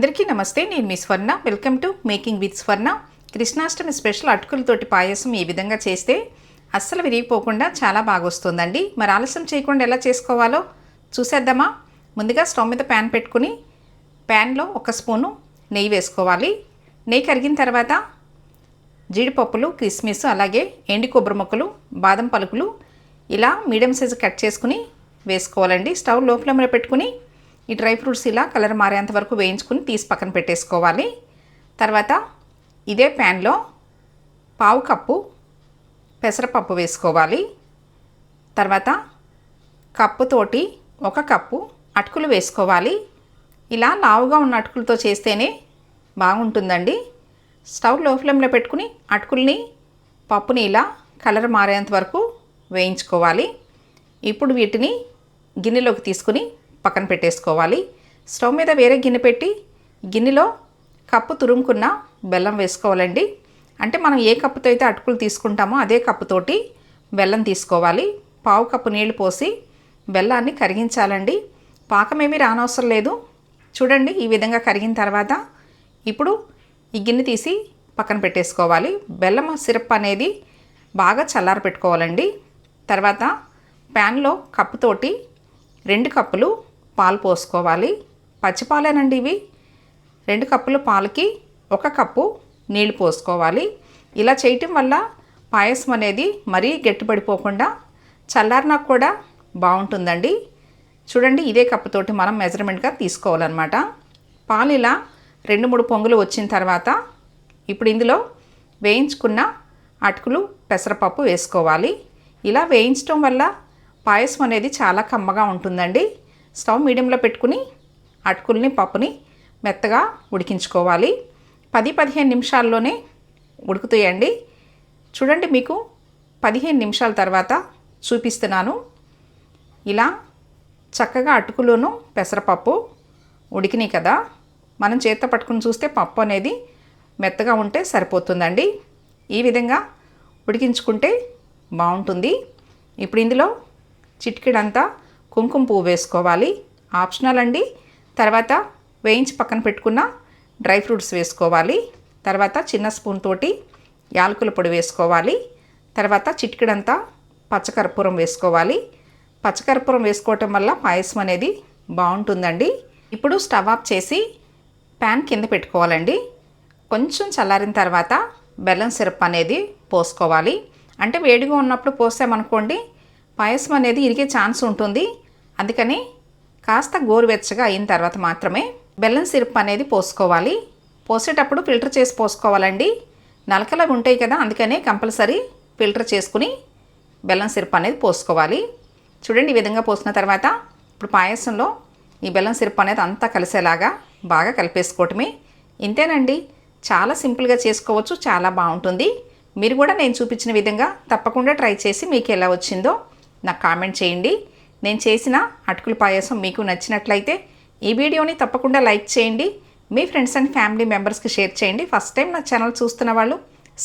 అందరికీ నమస్తే నేను మీ Swarna. Welcome to making with Swarna Krishnashtami special అటుకులతోటి పాయసం ఈ విధంగా చేస్తే అస్సలు విరిగిపోకుండా చాలా బాగా వస్తుందండి మరి ఆలస్యం చేయకుండా ఎలా చేసుకోవాలో చూసేద్దామా? ముందుగా స్టవ్ మీద ప్యాన్ పెట్టుకుని ప్యాన్లో ఒక స్పూను నెయ్యి వేసుకోవాలి. నెయ్యి కరిగిన తర్వాత జీడిపప్పులు కిస్మిస్ అలాగే ఎండి కొబ్బరి ముక్కలు బాదం పలుకులు ఇలా మీడియం సైజు కట్ చేసుకుని వేసుకోవాలండి. స్టవ్లో ఫ్లేమ్లో పెట్టుకుని ఈ డ్రై ఫ్రూట్స్ ఇలా కలర్ మారేంత వరకు వేయించుకుని తీసి పక్కన పెట్టేసుకోవాలి. తర్వాత ఇదే ప్యాన్లో పావు కప్పు పెసరపప్పు వేసుకోవాలి. తర్వాత కప్పుతోటి ఒక కప్పు అటుకులు వేసుకోవాలి. ఇలా లావుగా ఉన్న అటుకులతో చేస్తేనే బాగుంటుందండి. స్టవ్లో ఫ్లేమ్లో పెట్టుకుని అటుకుల్ని పప్పుని ఇలా కలర్ మారేంత వరకు వేయించుకోవాలి. ఇప్పుడు వీటిని గిన్నెలోకి తీసుకుని పక్కన పెట్టేసుకోవాలి. స్టవ్ మీద వేరే గిన్నె పెట్టి గిన్నెలో కప్పు తురుముకున్న బెల్లం వేసుకోవాలండి. అంటే మనం ఏ కప్పుతో అయితే అటుకులు తీసుకుంటామో అదే కప్పుతోటి బెల్లం తీసుకోవాలి. పావు కప్పు నీళ్ళు పోసి బెల్లాన్ని కరిగించాలండి. పాకమేమీ రానవసరం లేదు. చూడండి ఈ విధంగా కరిగిన తర్వాత ఇప్పుడు ఈ గిన్నె తీసి పక్కన పెట్టేసుకోవాలి. బెల్లం సిరప్ అనేది బాగా చల్లారి పెట్టుకోవాలండి తర్వాత ప్యాన్లో కప్పుతోటి రెండు కప్పులు పాలు పోసుకోవాలి. పచ్చిపాలేనండి ఇవి. రెండు కప్పులు పాలకి ఒక కప్పు నీళ్ళు పోసుకోవాలి. ఇలా చేయటం వల్ల పాయసం అనేది మరీ గట్టిపడిపోకుండా చల్లారినా కూడా బాగుంటుందండి. చూడండి ఇదే కప్పుతోటి మనం మెజర్మెంట్గా తీసుకోవాలన్నమాట. పాలు ఇలా రెండు మూడు పొంగులు వచ్చిన తర్వాత ఇప్పుడు ఇందులో వేయించుకున్న అటుకులు పెసరపప్పు వేసుకోవాలి. ఇలా వేయించడం వల్ల పాయసం అనేది చాలా కమ్మగా ఉంటుందండి. స్టవ్ మీడియంలో పెట్టుకుని అటుకుల్ని పప్పుని మెత్తగా ఉడికించుకోవాలి. పది పదిహేను నిమిషాల్లోనే ఉడుకుతాయండి. చూడండి మీకు పదిహేను నిమిషాల తర్వాత చూపిస్తున్నాను. ఇలా చక్కగా అటుకులోను పెసరపప్పు ఉడికినాయి కదా. మనం చేత్తో పట్టుకుని చూస్తే పప్పు అనేది మెత్తగా ఉంటే సరిపోతుందండి. ఈ విధంగా ఉడికించుకుంటే బాగుంటుంది. ఇప్పుడు ఇందులో చిటికెడంతా కుంకుమ పువ్వు వేసుకోవాలి. ఆప్షనల్ అండి. తర్వాత వేయించి పక్కన పెట్టుకున్న డ్రై ఫ్రూట్స్ వేసుకోవాలి. తర్వాత చిన్న స్పూన్ తోటి యాలకుల పొడి వేసుకోవాలి. తర్వాత చిటికెడంతా పచ్చకర్పూరం వేసుకోవాలి. పచ్చకర్పూరం వేసుకోవటం వల్ల పాయసం అనేది బాగుంటుందండి. ఇప్పుడు స్టవ్ ఆఫ్ చేసి ప్యాన్ కింద పెట్టుకోవాలండి. కొంచెం చల్లారిన తర్వాత బెల్లం సిరప్ అనేది పోసుకోవాలి. అంటే వేడిగా ఉన్నప్పుడు పోసామనుకోండి పాయసం అనేది ఇరిగే ఛాన్స్ ఉంటుంది. అందుకని కాస్త గోరువెచ్చగా అయిన తర్వాత మాత్రమే బెల్లం సిరప్ అనేది పోసుకోవాలి. పోసేటప్పుడు ఫిల్టర్ చేసి పోసుకోవాలండి. నలకలాగా ఉంటాయి కదా అందుకనే కంపల్సరీ ఫిల్టర్ చేసుకుని బెల్లం సిరప్ అనేది పోసుకోవాలి. చూడండి ఈ విధంగా పోసిన తర్వాత ఇప్పుడు పాయసంలో ఈ బెల్లం సిరప్ అనేది అంతా కలిసేలాగా బాగా కలిపేసుకోవటమే. ఇంతేనండి. చాలా సింపుల్గా చేసుకోవచ్చు చాలా బాగుంటుంది. మీరు కూడా నేను చూపించిన విధంగా తప్పకుండా ట్రై చేసి మీకు ఎలా వచ్చిందో నాకు కామెంట్ చేయండి. నేను చేసిన అటుకుల పాయసం మీకు నచ్చినట్లయితే ఈ వీడియోని తప్పకుండా లైక్ చేయండి. మీ ఫ్రెండ్స్ అండ్ ఫ్యామిలీ మెంబర్స్కి షేర్ చేయండి. ఫస్ట్ టైం నా ఛానల్ చూస్తున్న వాళ్ళు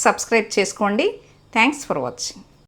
సబ్స్క్రైబ్ చేసుకోండి. Thanks for watching.